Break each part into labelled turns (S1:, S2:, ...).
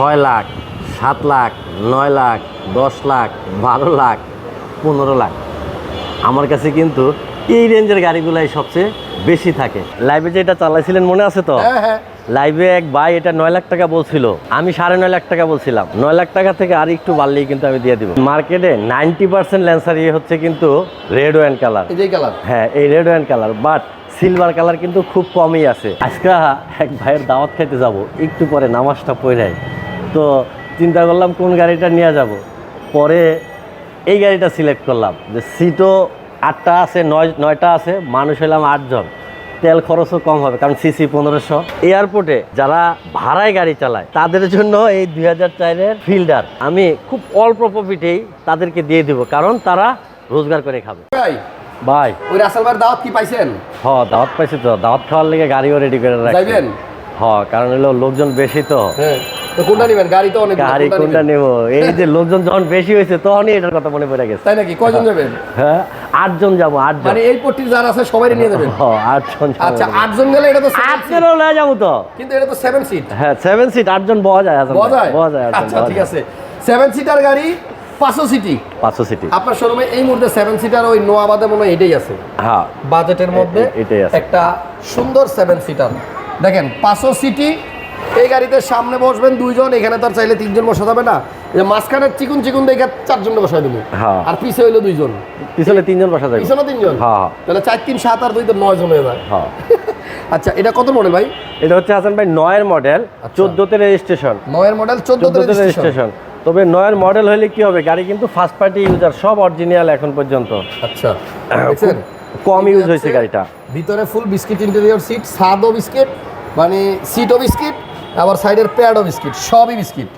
S1: ছয় লাখ সাত লাখ নয় লাখ দশ লাখ বারো লাখ পনেরো লাখ। আমার কাছে কিন্তু এই রেঞ্জের গাড়িগুলাই সবচেয়ে বেশি থাকে। লাইভে যেটা চালাইছিলেন মনে আছে তো?
S2: হ্যাঁ হ্যাঁ।
S1: লাইভে এক ভাই এটা নয় লাখ টাকা বলছিল। আমি সাড়ে নয় লাখ টাকা বলছিলাম। নয় লাখ টাকা থেকে আর একটু বাড়লেই কিন্তু আমি দিয়ে দিব। মার্কেটে নাইনটি পার্সেন্ট ল্যান্সার ইয়ে হচ্ছে কিন্তু রেড অ্যান্ড কালার
S2: কালার
S1: হ্যাঁ এই red and colour but silver colour কিন্তু খুব কমই আছে। আজকে এক ভাইয়ের দাওয়াত খাইতে যাব একটু পরে নামাজটা পড়াই তো চিন্তা করলাম কোন গাড়িটা নিয়ে যাব। পরে এই গাড়িটা সিলেক্ট করলাম যে সিটও আটটা আছে নয় নয়টা আছে মানুষ হলাম আটজন। তেল খরচও কম হবে কারণ সিসি পনেরোশো। এয়ারপোর্টে যারা ভাড়ায় গাড়ি চালায় তাদের জন্য এই দুই হাজার চারের ফিল্ডার আমি খুব অল্প প্রফিটেই তাদেরকে দিয়ে দিব কারণ তারা রোজগার করে খাবে।
S2: ভাই
S1: ভাই।
S2: ওই রাসেল ভাইয়ের দাওয়াত কি পাইছেন?
S1: হ দাওয়াত পাইছি তো দাওয়াত খাওয়ার লেগে গাড়িও রেডি করে
S2: রাখবেন
S1: হ কারণ হলো লোকজন বেশি তো।
S2: হ্যাঁ। তো কোনটা নেবেন? গাড়ি তো অনেক
S1: গাড়ি কোনটা নেব? এই যে লোকজন যখন বেশি হয়েছে তখনই এটার কথা মনে পড়ে গেছে।
S2: তাই নাকি? কয়জন যাবেন?
S1: হ্যাঁ আটজন যাব আটজন।
S2: মানে এই পট্টির যারা আছে সবাই নিয়ে যাবেন?
S1: হ আটজন যাব।
S2: আচ্ছা আটজন গেলে এটা তো
S1: আটজনও লয়ে যাব তো।
S2: কিন্তু এটা তো সেভেন সিট
S1: হ্যাঁ সেভেন সিট আটজন বহা যায় আসাম
S2: বলা যায়?
S1: বহা যায়
S2: আচ্ছা ঠিক আছে। সেভেন সিটার গাড়ি পাঁচশো সিটি
S1: পাঁচশো সিটি
S2: আপনার শোরুমে এই মুহূর্তে সেভেন সিটার ওই নোয়াবাদে মনে হয় এটাই আছে।
S1: হ্যাঁ।
S2: বাজেটের মধ্যে
S1: এটাই আছে।
S2: একটা সুন্দর সেভেন সিটার দেখেন পাঁচশো সিটি এই গাড়িতে সামনে বসবেন দুইজন এখানে তো আর চাইলে তিনজন বসা যাবে না। যে মাঝখানে চিকুন চিকুন দেখে চারজন বসাই দেবো।
S1: হ্যাঁ।
S2: আর পিছে হইল দুইজন।
S1: পিছনে তিনজন বসা যাবে।
S2: পিছনে তিনজন?
S1: হ্যাঁ।
S2: তাহলে চার তিন সাত আর দুই তো নয় জন হয়ে যায়।
S1: হ্যাঁ।
S2: আচ্ছা এটা কত মডেল ভাই?
S1: এটা হচ্ছে হাসান ভাই নয়ের মডেল। চোদ্দোতে রেজিস্ট্রেশন
S2: নয়ের মডেল চোদ্দ
S1: চোদ্দোতে রেজিস্ট্রেশন তবে নয়ের মডেল হলে কি হবে গাড়ি কিন্তু ফার্স্ট পার্টি ইউজার সব অরিজিনাল এখন পর্যন্ত।
S2: আচ্ছা
S1: কম ইউজ হয়েছে গাড়িটা।
S2: ভিতরে ফুল বিস্কিট ইন্টেরিয়র সিট সাদও বিস্কিট মানে সিটও বিস্কিট আবার সাইডের প্যাডও বিস্কিট সবই বিস্কিট।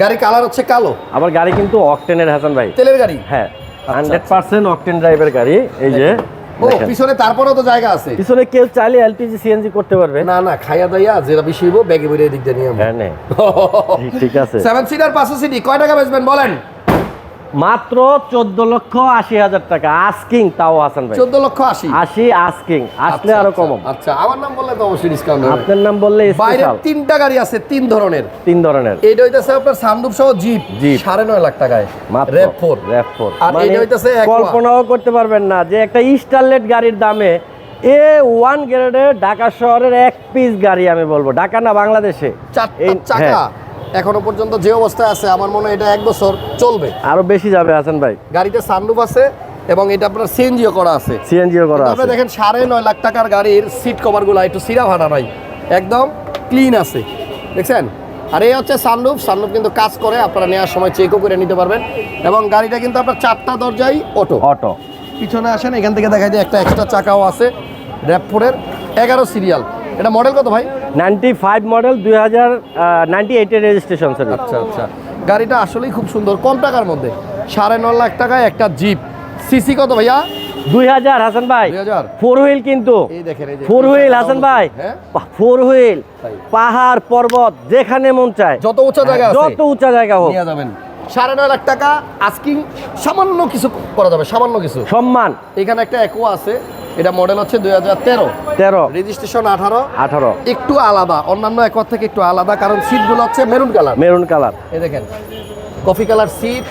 S2: গাড়ি কালার হচ্ছে কালো।
S1: আবার গাড়ি কিন্তু অকটেনের হাসান ভাই।
S2: তেলের গাড়ি?
S1: হ্যাঁ হান্ড্রেড পার্সেন্ট অকটেন ড্রাইভের গাড়ি এই যে
S2: ও পিছনে তারপরেও তো জায়গা আছে।
S1: পিছনে কেউ চাইলে এলপিজি সিএনজি করতে পারবে।
S2: না না খাইয়া দাইয়া যেটা বেশি হইব ব্যাগে বেরিয়ে দিক দিয়ে নিয়ে
S1: হ্যাঁ ঠিক আছে।
S2: সেভেন সিটার পাঁচশো সিটি কয় টাকা বেচবেন বলেন?
S1: মাত্র চোদ্দ লক্ষ আশি হাজার টাকা। আস্কিং তাও হাসান ভাই।
S2: চোদ্দ লক্ষ আশি?
S1: আশি আস্কিং। আসলে
S2: আচ্ছা,
S1: আরও
S2: আচ্ছা,
S1: কম
S2: আচ্ছা আমার নাম বললে তো অবশ্যই ডিসকাউন্ট
S1: আপনার নাম বললে
S2: বাইরে তিনটা গাড়ি আছে তিন ধরনের।
S1: তিন ধরনের।
S2: এইটা হইতেছে আপনার সামদুপ সহ জিপ
S1: জিপ।
S2: সাড়ে নয় লাখ টাকায়। রেপ ফোর
S1: র্যাপ ফোর
S2: আর এইটা হইতেছে
S1: কল্পনাও করতে পারবেন না যে একটা স্টারলেট গাড়ির দামে এ ওয়ান গ্রেডের ঢাকা শহরের এক পিস গাড়ি আমি বলব। ঢাকা না বাংলাদেশে।
S2: চাকা।
S1: হ্যাঁ,
S2: এখনও পর্যন্ত যে অবস্থায় আছে আমার মনে হয় এটা এক বছর চলবে।
S1: আরও বেশি যাবে হাসান ভাই।
S2: গাড়িতে সানরুফ আছে এবং এটা আপনার সিএনজিও করা আছে।
S1: সিএনজিও করা আছে।
S2: দেখেন সাড়ে নয় লাখ টাকার গাড়ির সিট কভারগুলো একটু সিরা ভাড়া নাই একদম ক্লিন আছে। দেখছেন? আর এই হচ্ছে সানরুফ সানরুফ কিন্তু কাজ করে আপনারা নেওয়ার সময় চেকও করে নিতে পারবেন। এবং গাড়িটা কিন্তু আপনার চারটা দরজাই অটো
S1: অটো
S2: পিছনে আসেন এখান থেকে দেখা যায় একটা এক্সট্রা চাকাও আছে র্যাপ ফোরের এগারো সিরিয়াল এটা মডেল কত ভাই?
S1: নাইনটি ফাইভ মডেল দুই হাজার নাইনটি এইটের রেজিস্ট্রেশন সরি
S2: আচ্ছা আচ্ছা। গাড়িটা আসলেই খুব সুন্দর কম টাকার মধ্যে। সাড়ে ন লাখ টাকায় একটা জিপ সিসি কত ভাইয়া?
S1: দুই হাজার হাসান ভাই।
S2: 2000
S1: ফোর হুইল কিন্তু।
S2: এই দেখেন এই যে
S1: ফোর হুইল হাসান ভাই।
S2: হ্যাঁ?
S1: ফোর হুইল পাহাড় পর্বত যেখানে মন চায়।
S2: যত উঁচা জায়গা আছে
S1: যত উঁচা জায়গা হোক।
S2: নিয়ে যাবেন। সাড়ে নয় লাখ টাকা আস্কিং সামান্য কিছু করা যাবে সামান্য কিছু।
S1: সম্মান।
S2: এখানে একটা একোয়া আছে এটা মডেল হচ্ছে দুই হাজার তেরো।
S1: তেরো।
S2: রেজিস্ট্রেশন আঠারো।
S1: আঠারো।
S2: একটু আলাদা অন্যান্য একোয়ার থেকে একটু আলাদা কারণ সিটগুলো হচ্ছে মেরুন কালার
S1: মেরুন কালার
S2: এই দেখেন কফি কালার সিট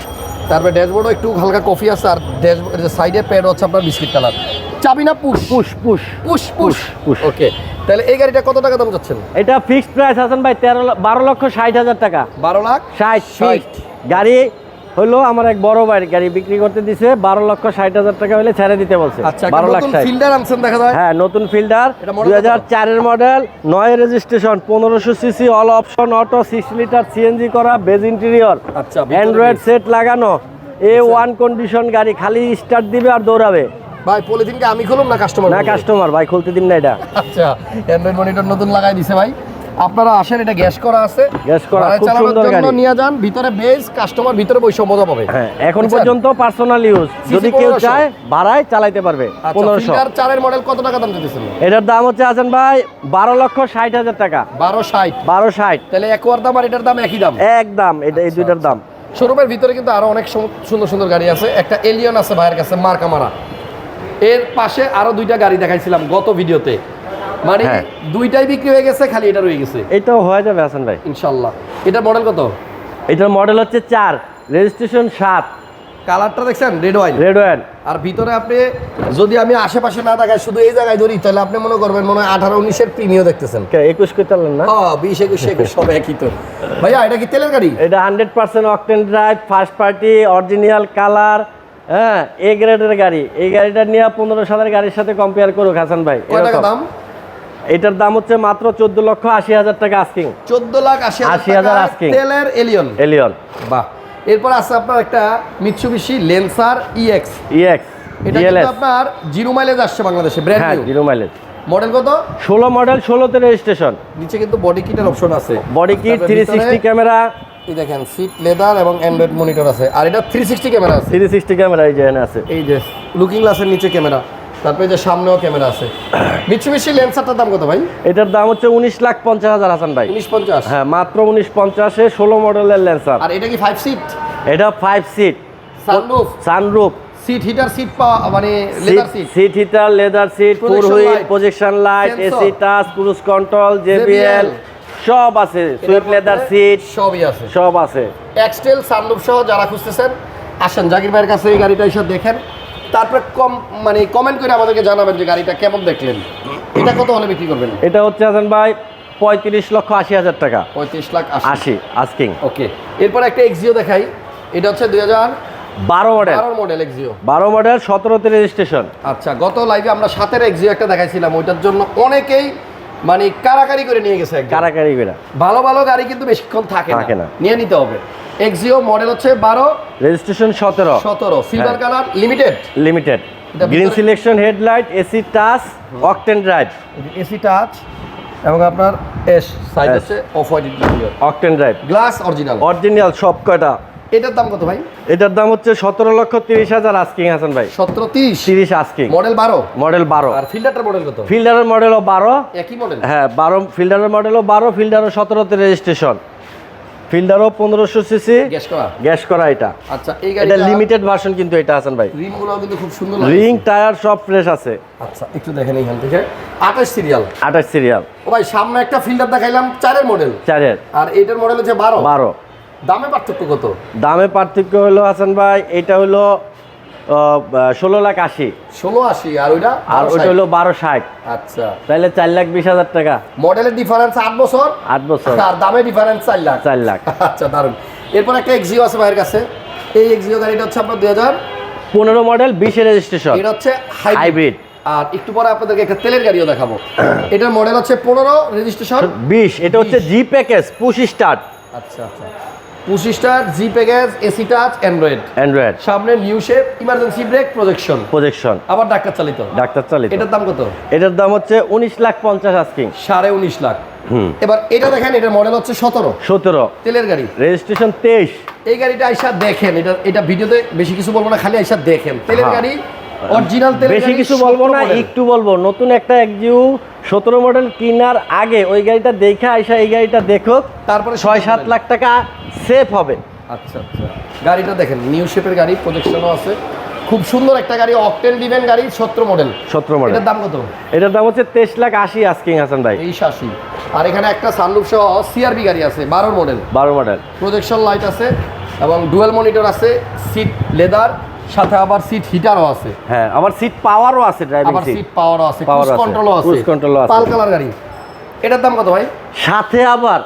S2: তারপরে ড্যাশবোর্ডও একটু হালকা কফি আছে আর ড্যাশবোর্ড সাইডে প্যাড হচ্ছে আপনার বিস্কিট কালার চাবি না push
S1: push push
S2: push push
S1: push।
S2: Okay তাহলে এই গাড়িটা কত টাকা দাম যাচ্ছেন
S1: এটা ফিক্সড প্রাইস হাসান ভাই তেরো বারো লক্ষ ষাট হাজার টাকা।
S2: বারো লাখ
S1: ষাট
S2: ষাট।
S1: গাড়ি হলো আমার এক বড় ভাইয়ের গাড়ি বিক্রি করতে দিছে বারো লক্ষ ষাট হাজার টাকা হলে ছেড়ে দিতে বলছে।
S2: আচ্ছা
S1: বারো লাখ
S2: ফিল্ডার আনছেন দেখা যায়।
S1: হ্যাঁ নতুন ফিল্ডার দুই হাজার চারের মডেল নয় রেজিস্ট্রেশন পনেরোশো CC all option auto six litre CNG করা বেজ ইন্টেরিয়র
S2: আচ্ছা,
S1: অ্যান্ড্রয়েড সেট লাগানো। এ ওয়ান কন্ডিশন গাড়ি খালি স্টার্ট দিবে আর দৌড়াবে।
S2: ভাই পলিথিনকে আমি খুলুম না কাস্টমার
S1: না কাস্টমার ভাই খুলতে দিন না এটা।
S2: আচ্ছা অ্যান্ড্রয়েড মনিটর নতুন লাগাই দিছে ভাই। আপনারা আসেন এটা গ্যাস করা আছে।
S1: গ্যাস করা, খুব সুন্দর গাড়ি।
S2: নিয়ে যান ভিতরে বেস কাস্টমার ভিতরে বৈশ্য মজা পাবে।
S1: হ্যাঁ এখন পর্যন্ত পার্সোনাল ইউজ যদি কেউ চায় ভাড়ায় চালাইতে পারবে
S2: আচ্ছা
S1: পনেরোশো।
S2: ফিল্ডার চারের মডেল কত টাকা দাম দিতেছেন
S1: এটার দাম হচ্ছে আছেন ভাই বারো লক্ষ ষাট হাজার টাকা।
S2: বারো ষাট।
S1: বারো ষাট।
S2: তাহলে একোয়ার দাম আর এটার দাম একই দাম?
S1: একদম এটা এই দুইটার দাম।
S2: শোরুমের ভিতরে কিন্তু আরও অনেক সুন্দর সুন্দর গাড়ি আছে। একটা এলিয়ন আছে ভাইয়ের কাছে মার্কা মারা। এর পাশে আরও দুইটা গাড়ি দেখাইছিলাম গত ভিডিওতে মানে
S1: হ্যাঁ।
S2: দুইটাই বিক্রি হয়ে গেছে খালি এটা রয়ে গেছে।
S1: এটাও হয়ে যাবে হাসান ভাই।
S2: ইনশাল্লাহ এটা মডেল কত?
S1: এটার মডেল হচ্ছে চার রেজিস্ট্রেশন সাত।
S2: কালারটা দেখছেন? রেড ওয়াইন
S1: রেড ওয়ান
S2: আর ভিতরে আপনি যদি আমি আশেপাশে না শুধু এই জায়গায় ধরি তাহলে আপনি মনে করবেন মনে হয় আঠারো উনিশের প্রিমিও দেখতেছেন।
S1: একুশ করতে পারলেন না?
S2: হ্যাঁ বিশ একুশ একুশ সব একই তো। ভাইয়া এটা কি তেলের গাড়ি?
S1: এটা hundred percent octane drive first party original colour হ্যাঁ এ গ্রেডের গাড়ি। এই গাড়িটা নিয়ে পনেরো সালের গাড়ির সাথে কম্পেয়ার করুক হাসান ভাই।
S2: দাম?
S1: এটার দাম হচ্ছে মাত্র চোদ্দ লক্ষ আশি হাজার টাকা আস্কিং
S2: চোদ্দ লাখ আশি
S1: 80,000
S2: হাজার
S1: asking।
S2: তেলের এলিয়ন
S1: এলিয়ন
S2: বাহ। এরপর আছে আপনার একটা মিৎসুবিশি লেন্সার ইএক্স
S1: ইএক্স
S2: এটা কিন্তু আপনার জিরো মাইলেজ আসছে বাংলাদেশে brand new
S1: zero mileage
S2: model কত?
S1: ষোলো মডেল ষোলোতে রেজিস্ট্রেশন
S2: নিচে কিন্তু বডি কিটের অপশন আছে।
S1: বডি কিট
S2: তারপরে
S1: থ্রি
S2: ভিতরে
S1: সিক্সটি ক্যামেরা
S2: এই দেখেন সিট লেদার এবং অ্যান্ড্রয়েড মনিটর আছে। আর এটা থ্রি সিক্সটি ক্যামেরা আছে।
S1: থ্রি সিক্সটি ক্যামেরা এই যে আছে।
S2: এই যে লুকিং গ্লাসের নিচে ক্যামেরা তারপরে যে সামনেও ক্যামেরা আছে। মিৎসুবিশি লেন্সারটার দাম কত ভাই?
S1: এটার দাম হচ্ছে উনিশ লাখ পঞ্চাশ হাজার হাসান ভাই।
S2: উনিশ পঞ্চাশ?
S1: হ্যাঁ মাত্র উনিশ পঞ্চাশে ষোলো মডেলের ল্যান্সার
S2: আর এটা কি ফাইভ সিট
S1: এটা five seat
S2: sunroof
S1: sunroof
S2: seat heater seat পাওয়া মানে leather seat
S1: seat heater leather seat four wheel projection light AC touch cruise control JBL সব আছে। সুইফট লেদার সিট
S2: সবই আছে।
S1: সব আছে।
S2: এক্সটেল সানরুফ সহ যারা খুঁজতেছেন আসেন জাকির ভাইয়ের কাছে এই গাড়িটা এসে দেখেন। তারপরে কম মানে কমেন্ট করে আমাদেরকে জানাবেন যে গাড়িটা কেমন দেখলেন। এটা কত হলে বিক্রি করবেন?
S1: এটা হচ্ছে হাসান ভাই পঁয়ত্রিশ লক্ষ আশি হাজার টাকা।
S2: পঁয়ত্রিশ লাখ আশি।
S1: আস্কিং
S2: ওকে এরপর একটা এক্সিও দেখাই। এটা হচ্ছে দুই হাজার
S1: বারো মডেল
S2: বারোর মডেল এক্সিও
S1: বারো মডেল সতেরোতে রেজিস্ট্রেশন
S2: আচ্ছা গত লাইভে আমরা সাতের এক্সিও একটা দেখাইছিলাম। ওইটার জন্য অনেকেই মানে কারাকারি করে নিয়ে গেছে।
S1: কারাকারি বেড়া
S2: ভালো ভালো গাড়ি কিন্তু বেশিক্ষণ থাকে
S1: থাকে
S2: না। নিয়ে নিতে হবে। এক্সিও মডেল হচ্ছে বারো
S1: রেজিস্ট্রেশন সতেরো।
S2: সতেরো। Silver. Colour limited
S1: limited green selection headlight AC touch octane drive
S2: AC touch এবং আপনার এস সাইড
S1: S।
S2: হচ্ছে off white interior
S1: octane drive
S2: glass original
S1: original সব কয়টা?
S2: এটার দাম কত ভাই?
S1: এটার দাম হচ্ছে সতেরো লক্ষ তিরিশ হাজার আস্কিং হাসান ভাই।
S2: সতেরো তিরিশ।
S1: তিরিশ আস্কিং
S2: মডেল বারো।
S1: মডেল বারো।
S2: আর ফিল্টারটার মডেল কত?
S1: ফিল্ডারের মডেলও বারো।
S2: একই মডেল
S1: হ্যাঁ বারো ফিল্ডারের মডেলও বারো ফিল্ডারও সতেরোতে রেজিস্ট্রেশন ফিল্ডারও পনেরোশো সিসি।
S2: গ্যাস করা?
S1: গ্যাস করা এটা।
S2: আচ্ছা এই
S1: এটা লিমিটেড ভার্সন কিন্তু এটা আছেন ভাই।
S2: রিমগুলো কিন্তু খুব সুন্দর
S1: রিং টায়ার সব ফ্রেশ আছে।
S2: আচ্ছা একটু দেখেন এইখান থেকে। আঠাশ সিরিয়াল
S1: আঠাশ সিরিয়াল
S2: ও ভাই সামনে একটা ফিল্টার দেখাইলাম চারের মডেল
S1: চারের।
S2: আর এটার মডেল হচ্ছে বারো।
S1: বারো।
S2: দামে পার্থক্য কত?
S1: দামে পার্থক্য হলো হাসান ভাই এটা হলো ষোলো লাখ আশি।
S2: ষোলো আশি আর ওইটা
S1: আর ওইটা হলো বারো ষাট।
S2: আচ্ছা।
S1: তাহলে চার লাখ বিশ হাজার টাকা।
S2: মডেলের ডিফারেন্স আট বছর।
S1: আট বছর।
S2: আর দামে ডিফারেন্স চার লাখ।
S1: চার লাখ।
S2: আচ্ছা দারুণ এরপর একটা এক্সিও আছে ভাইয়ের কাছে। এই এক্সিও গাড়িটা হচ্ছে আপনার দুই হাজার
S1: পনেরো মডেল বিশে রেজিস্ট্রেশন
S2: এটা হচ্ছে হাইব্রিড
S1: হাইব্রিড
S2: আর একটু পরে আপনাদেরকে একটা তেলের গাড়িও দেখাবো। এটার মডেল হচ্ছে পনেরো রেজিস্ট্রেশন
S1: বিশ এটা হচ্ছে জি প্যাকেজ পুশ স্টার্ট
S2: আচ্ছা আচ্ছা। পঁচিশ star G package AC touch android.
S1: Android.
S2: সামনে new shape emergency brake projection.
S1: Projection.
S2: আবার ডাক্তার চালিত।
S1: ডাক্তার চালিত।
S2: এটার দাম কত?
S1: এটার দাম হচ্ছে উনিশ লাখ পঞ্চাশ আস্কিং।
S2: সাড়ে উনিশ লাখ।
S1: হুম।
S2: এবার এটা দেখেন এটার মডেল হচ্ছে সতেরো।
S1: সতেরো।
S2: তেলের গাড়ি।
S1: রেজিস্ট্রেশন তেইশ।
S2: এই গাড়িটা আইসা দেখেন এটা এটা ভিডিওতে বেশি কিছু বলব না খালি আইসা দেখেন। তেলের
S1: হ্যাঁ।
S2: গাড়ি অরিজিনাল তেলের
S1: বেশি কিছু বলব না একটু বলব। নতুন একটা একজিউ সতেরো মডেল কেনার আগে ওই গাড়িটা দেখে আইসা এই গাড়িটা দেখো
S2: তারপরে
S1: ছয় সাত লাখ টাকা সেফ হবে।
S2: আচ্ছা আচ্ছা। গাড়িটা দেখেন নিউ শেপের গাড়ি প্রজেকশনও আছে। খুব সুন্দর একটা গাড়ি অকটেন ডিভেন গাড়ি সতেরো মডেল
S1: সতেরো মডেল
S2: এটার দাম কত?
S1: এটার দাম হচ্ছে তেইশ লাখ আশি আস্কিং হাসান ভাই।
S2: এই শাসি আর এখানে একটা সানরুফ সহ সিআরবি গাড়ি আছে বারোর মডেল
S1: বারো মডেল
S2: প্রজেকশন লাইট আছে এবং ডুয়েল মনিটর আছে সিট লেদার সাথে আবার সিট হিটারও আছে।
S1: হ্যাঁ আমার সিট পাওয়ারও আছে ড্রাইভিং
S2: আবার
S1: সিট
S2: সিট পাওয়ারও আছে ক্রুজ কন্ট্রোলও আছে
S1: cruise control ও আছে।
S2: পাল কালার গাড়ি। এটার দাম কত ভাই?
S1: সাথে আবার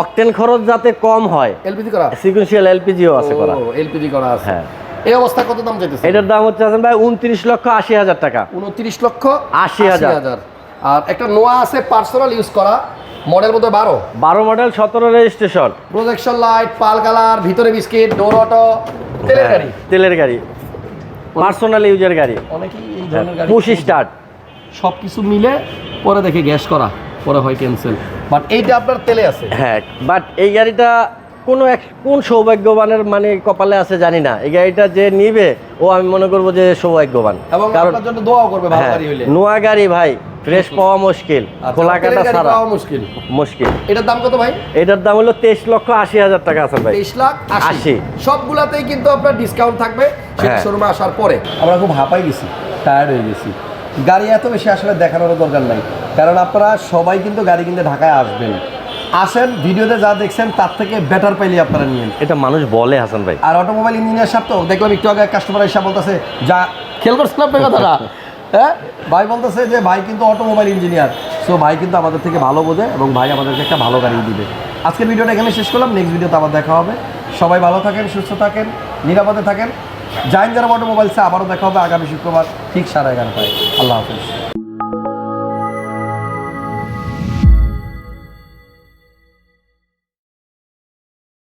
S1: অকটেন খরচ যাতে কম হয়
S2: এলপিজি করা?
S1: সিকুয়েন্সিয়াল এলপিজিও আছে করা।
S2: এলপিজি করা আছে।
S1: হ্যাঁ।
S2: এই অবস্থা কত দাম চাইতেছে
S1: এটার দাম হচ্ছে হাসান ভাই উনত্রিশ লক্ষ আশি হাজার টাকা।
S2: উনত্রিশ লক্ষ
S1: আশি হাজার।
S2: আর একটা নোয়া আছে পার্সোনাল ইউজ করা মডেল মধ্যে বারো।
S1: বারো মডেল সতেরো registration.
S2: Projection light pearl colour ভিতরে বিস্কিট ডোর অটো। তেলের গাড়ি।
S1: তেলের গাড়ি। পার্সোনাল ইউজের গাড়ি।
S2: অনেকেই এই ধরনের গাড়ি
S1: পুশ স্টার্ট
S2: সব কিছু মিলে পরে দেখে গ্যাস করা পরে হয় ক্যান্সেল বাট এইটা আপনার তেলে আছে।
S1: হ্যাঁ বাট এই গাড়িটা কোনো এক কোন সৌভাগ্যবানের মানে কপালে আছে জানি না। এই গাড়িটা যে নিবে ও আমি মনে করব যে সৌভাগ্যবান।
S2: এবং
S1: কারণ
S2: জন্য দোয়াও করবে
S1: হ্যাঁ, নোয়া গাড়ি ভাই। ফ্রেশ পাওয়া মুশকিল।
S2: আচ্ছা,
S1: খোলা কাটা
S2: গাড়ি
S1: ছাড়া।
S2: পাওয়া মুশকিল।
S1: মুশকিল।
S2: এটার দাম কত ভাই?
S1: এটার দাম হলো তেইশ লক্ষ আশি হাজার টাকা আছে ভাই।
S2: তেইশ লাখ আশি। সবগুলাতেই কিন্তু আপনার ডিসকাউন্ট থাকবে। সেটা
S1: হ্যাঁ।
S2: শোরুমে আসার পরে। আমরা খুব হাঁপাই গেছি টায়ার্ড হয়ে গেছি। গাড়ি এত বেশি আসলে দেখানোর দরকার নাই। কারণ আপনারা সবাই কিন্তু গাড়ি কিনতে ঢাকায় আসবেন। আসেন ভিডিওতে যা দেখছেন তার থেকে বেটার পাইলে আপনারা নিয়েন।
S1: এটা মানুষ বলে হাসান ভাই।
S2: আর অটোমোবাইল ইঞ্জিনিয়ার সাহেব তো দেখলাম একটু আগে কাস্টমার এসে বলতেছে যা খেয়াল করছেন আপনার কথাটা? হ্যাঁ? ভাই বলতেছে যে ভাই কিন্তু অটোমোবাইল ইঞ্জিনিয়ার সো ভাই কিন্তু আমাদের থেকে ভালো বোঝে এবং ভাই আমাদেরকে একটা ভালো গাড়ি দিবে। আজকের ভিডিওটা এখানে শেষ করলাম। নেক্সট ভিডিওতে আবার দেখা হবে। সবাই ভালো থাকেন, সুস্থ থাকেন, নিরাপদে থাকেন। যারা অটোমোবাইলসে আবারও দেখা হবে আগামী শুক্রবার, ঠিক সাড়ে এগারোটায়। আল্লাহ হাফিজ।